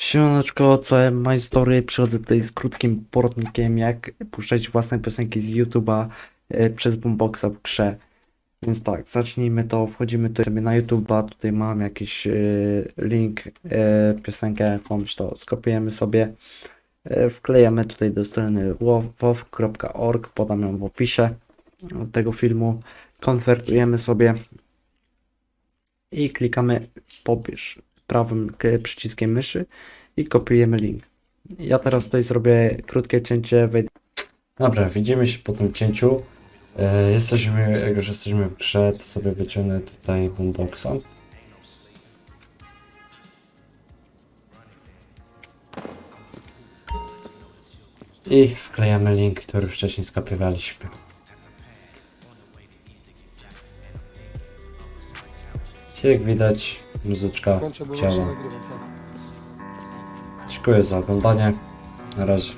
Siemaneczko, co majstory, przychodzę tutaj z krótkim poradnikiem, jak puszczać własne piosenki z YouTube'a e, przez Boomboxa w grze. Więc tak, zacznijmy to, wchodzimy tutaj sobie na YouTube'a, tutaj mam jakiś e, link, e, piosenkę jakąś, to skopiujemy sobie, wklejamy tutaj do strony wow.org, podam ją w opisie tego filmu, konwertujemy sobie i klikamy pobierz prawym przyciskiem myszy i kopiujemy link. Ja teraz tutaj zrobię krótkie cięcie. Dobra, widzimy się po tym cięciu. E, jesteśmy, jak już jesteśmy w grze, to sobie wyciągnę tutaj boomboxa. I wklejamy link, który wcześniej skopiowaliśmy. Jak widać, muzyczka Kończę, bo działa. właśnie nagrywam. tak. Dziękuję za oglądanie. Na razie.